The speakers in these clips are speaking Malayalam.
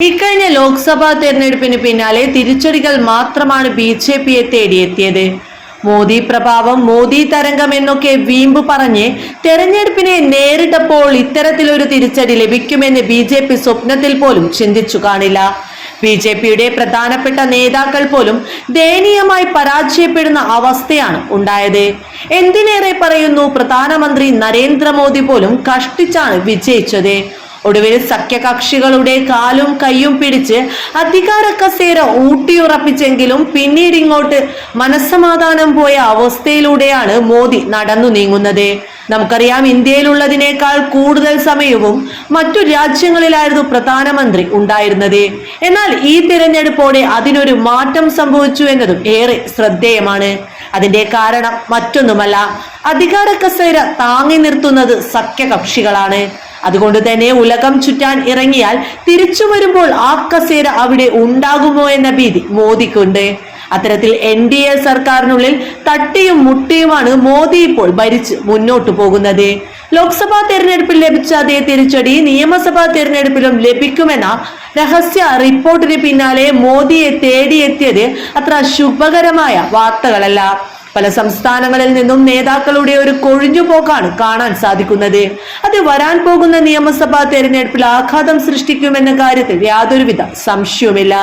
ഇക്കഴിഞ്ഞ ലോക്സഭാ തെരഞ്ഞെടുപ്പിന് പിന്നാലെ തിരിച്ചടികൾ മാത്രമാണ് ബി ജെ പിയെ തേടിയെത്തിയത്. മോദി പ്രഭാവം മോദി തരംഗം എന്നൊക്കെ വീമ്പ് പറഞ്ഞ് തെരഞ്ഞെടുപ്പിനെ നേരിട്ടപ്പോൾ ഇത്തരത്തിലൊരു തിരിച്ചടി ലഭിക്കുമെന്ന് ബി ജെ പി സ്വപ്നത്തിൽ പോലും ചിന്തിച്ചു കാണില്ല. ബി ജെ പിയുടെ പ്രധാനപ്പെട്ട നേതാക്കൾ പോലും ദയനീയമായി പരാജയപ്പെടുന്ന അവസ്ഥയാണ് ഉണ്ടായത്. എന്തിനേറെ പറയുന്നു പ്രധാനമന്ത്രി നരേന്ദ്രമോദി പോലും കഷ്ടിച്ചാണ് വിജയിച്ചത്. ഒടുവിൽ സഖ്യകക്ഷികളുടെ കാലും കയ്യും പിടിച്ച് അധികാര കസേര ഊട്ടിയുറപ്പിച്ചെങ്കിലും പിന്നീട് ഇങ്ങോട്ട് മനസ്സമാധാനം പോയ അവസ്ഥയിലൂടെയാണ് മോദി നടന്നു നീങ്ങുന്നത്. നമുക്കറിയാം ഇന്ത്യയിലുള്ളതിനേക്കാൾ കൂടുതൽ സമയവും മറ്റു രാജ്യങ്ങളിലായിരുന്നു പ്രധാനമന്ത്രി ഉണ്ടായിരുന്നത്. എന്നാൽ ഈ തിരഞ്ഞെടുപ്പോടെ അതിനൊരു മാറ്റം സംഭവിച്ചു എന്നതും ഏറെ ശ്രദ്ധേയമാണ്. അതിന്റെ കാരണം മറ്റൊന്നുമല്ല. അധികാര കസേര താങ്ങി നിർത്തുന്നത് സഖ്യകക്ഷികളാണ്. അതുകൊണ്ട് തന്നെ ഉലകം ചുറ്റാൻ ഇറങ്ങിയാൽ തിരിച്ചു വരുമ്പോൾ ആ കസേര അവിടെ ഉണ്ടാകുമോ എന്ന ഭീതി മോദിക്കുണ്ട്. അത്തരത്തിൽ എൻ ഡി എ സർക്കാരിനുള്ളിൽ തട്ടിയും മുട്ടിയുമാണ് മോദി ഇപ്പോൾ ഭരിച്ച് മുന്നോട്ടു പോകുന്നത്. ലോക്സഭാ തെരഞ്ഞെടുപ്പിൽ ലഭിച്ച അതേ തിരിച്ചടി നിയമസഭാ തെരഞ്ഞെടുപ്പിലും ലഭിക്കുമെന്ന രഹസ്യ റിപ്പോർട്ടിന് പിന്നാലെ മോദിയെ തേടിയെത്തിയത് അത്ര ശുഭകരമായ വാർത്തകളല്ല. പല സംസ്ഥാനങ്ങളിൽ നിന്നും നേതാക്കളുടെ ഒരു കൊഴിഞ്ഞുപോക്കാണ് കാണാൻ സാധിക്കുന്നത്. അത് വരാൻ പോകുന്ന നിയമസഭാ തെരഞ്ഞെടുപ്പിൽ ആഘാതം സൃഷ്ടിക്കുമെന്ന കാര്യത്തിൽ യാതൊരുവിധ സംശയവുമില്ല.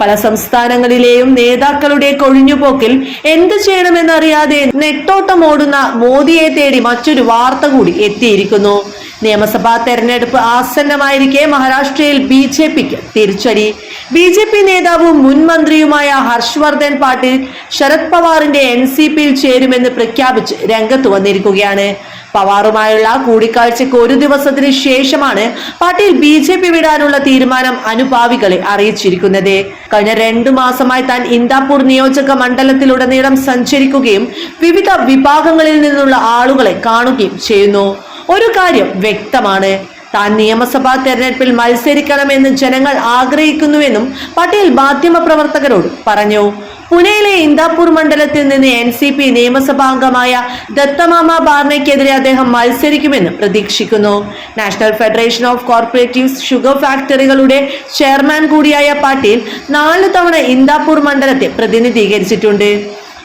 പല സംസ്ഥാനങ്ങളിലെയും നേതാക്കളുടെ കൊഴിഞ്ഞുപോക്കിൽ എന്ത് ചെയ്യണമെന്നറിയാതെ നെട്ടോട്ടമോടുന്ന മോദിയെ തേടി മറ്റൊരു വാർത്ത കൂടി എത്തിയിരിക്കുന്നു. നിയമസഭാ തെരഞ്ഞെടുപ്പ് ആസന്നമായിരിക്കെ മഹാരാഷ്ട്രയിൽ ബി ജെ പിക്ക് തിരിച്ചടി. ബി ജെ പി നേതാവും മുൻ മന്ത്രിയുമായ ഹർഷ്വർദ്ധൻ പാട്ടീൽ ശരത് പവാറിന്റെ എൻ സി പിയിൽ ചേരുമെന്ന് പ്രഖ്യാപിച്ച് രംഗത്ത് വന്നിരിക്കുകയാണ്. പവാറുമായുള്ള കൂടിക്കാഴ്ചയ്ക്ക് ഒരു ദിവസത്തിന് ശേഷമാണ് പാട്ടീൽ ബി ജെ പി വിടാനുള്ള തീരുമാനം അനുഭാവികളെ അറിയിച്ചിരിക്കുന്നത്. കഴിഞ്ഞ രണ്ടു മാസമായി താൻ ഇന്ദാപൂർ നിയോജക മണ്ഡലത്തിലുടനീളം സഞ്ചരിക്കുകയും വിവിധ വിഭാഗങ്ങളിൽ നിന്നുള്ള ആളുകളെ കാണുകയും ചെയ്യുന്നു. ഒരു കാര്യം വ്യക്തമാണ്. താൻ നിയമസഭാ തെരഞ്ഞെടുപ്പിൽ മത്സരിക്കണമെന്ന് ജനങ്ങൾ ആഗ്രഹിക്കുന്നുവെന്നും പട്ടേൽ മാധ്യമപ്രവർത്തകരോട് പറഞ്ഞു. പുനെയിലെ ഇന്ദാപൂർ മണ്ഡലത്തിൽ നിന്ന് എൻ സി പി നിയമസഭാംഗമായ ദത്തമാമ ബാർണയ്ക്കെതിരെ അദ്ദേഹം മത്സരിക്കുമെന്ന് പ്രതീക്ഷിക്കുന്നു. National federation of cooperatives sugar ഫാക്ടറികളുടെ chairman കൂടിയായ പാട്ടീൽ നാല് തവണ ഇന്ദാപൂർ മണ്ഡലത്തെ പ്രതിനിധീകരിച്ചിട്ടുണ്ട്.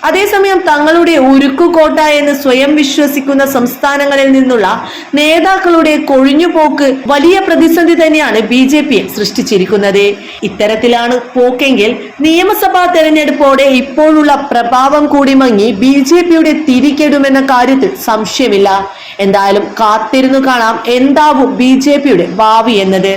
അതേസമയം തങ്ങളുടെ ഉരുക്കുകോട്ട എന്ന് സ്വയം വിശ്വസിക്കുന്ന സംസ്ഥാനങ്ങളിൽ നിന്നുള്ള നേതാക്കളുടെ കൊഴിഞ്ഞുപോക്ക് വലിയ പ്രതിസന്ധി തന്നെയാണ് ബി ജെ പിയെ സൃഷ്ടിച്ചിരിക്കുന്നത്. ഇത്തരത്തിലാണ് പോക്കെങ്കിൽ നിയമസഭാ തെരഞ്ഞെടുപ്പോടെ ഇപ്പോഴുള്ള പ്രഭാവം കൂടി മങ്ങി ബി ജെ പിയുടെ തിരികെടുമെന്ന കാര്യത്തിൽ സംശയമില്ല. എന്തായാലും കാത്തിരുന്നു കാണാം എന്താവും ബി ജെ പിയുടെ ഭാവി എന്നത്.